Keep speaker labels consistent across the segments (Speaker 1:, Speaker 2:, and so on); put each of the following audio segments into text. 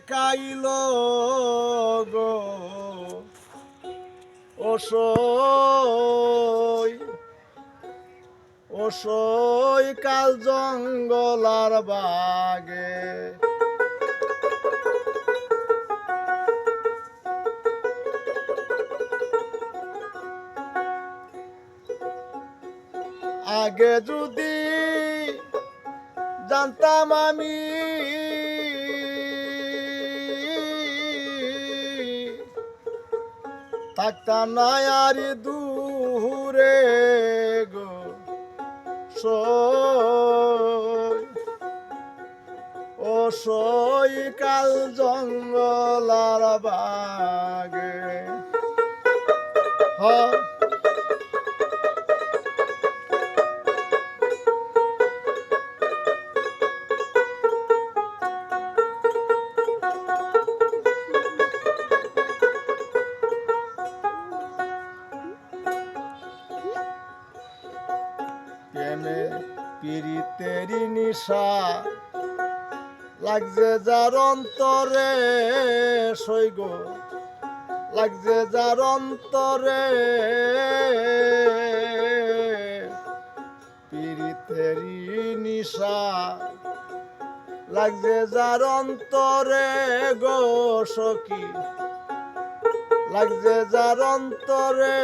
Speaker 1: কাইল গো। ওসই ওসই কাল জঙ্গলার বাগে। আগে যদি জানতাম আমি আর দূরে গো ও সই কাল জঙ্গলার বাগে। হ্যাঁ প্রেমে পিরিতেরি নিশা লাগছে যার অন্তরে সৈগ লাগছে যার অন্তরে। পিরিতেরি নিশা লাগছে যার অন্তরে গো, সখী, লাগছে যার অন্তরে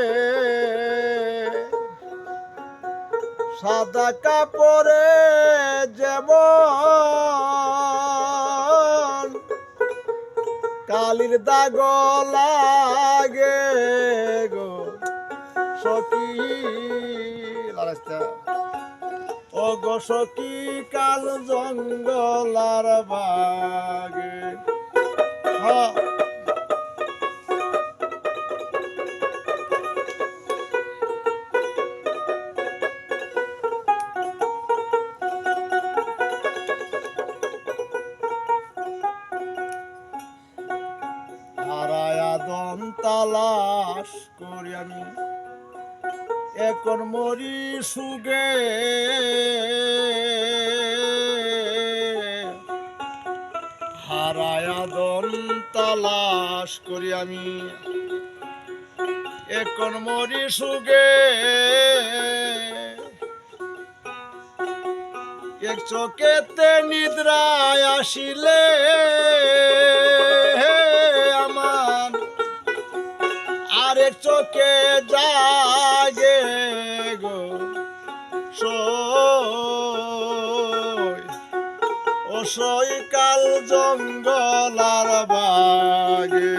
Speaker 1: সাদা কাপড়ে যেমন কালির দাগ লাগে গো সখী। ও গো সখী, কাল জঙ্গলার বাগে। হ্যাঁ দম তালাশ করি আমি। এখন মরি সুগে হারায়া দম তালাশ করি আমি। এখন মরি সুগে এক চোখেতে নিদ্রায় আসিলে। আরেক চোখে জাগে গো। সই কাল জঙ্গলার বাগে।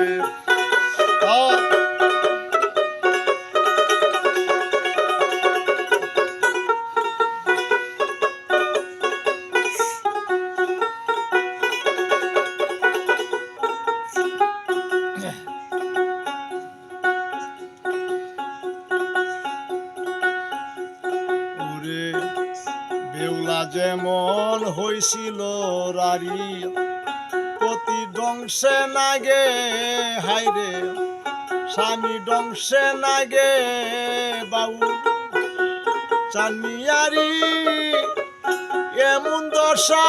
Speaker 1: যেমন হইছিল রারি প্রতি ডংসে নাগে হাইরে স্বামী ডংসে নাগে বাবু। চানিয়ারি এমন দশা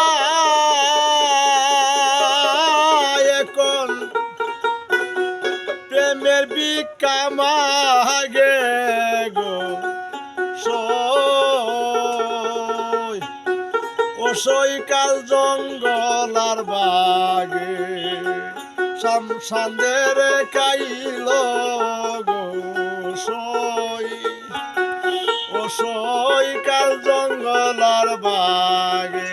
Speaker 1: এখন। প্রেমের বিকামাগে ও জঙ্গল আর বাগে। শামসান্দের কাইল সই। ও জঙ্গল আর বাগে।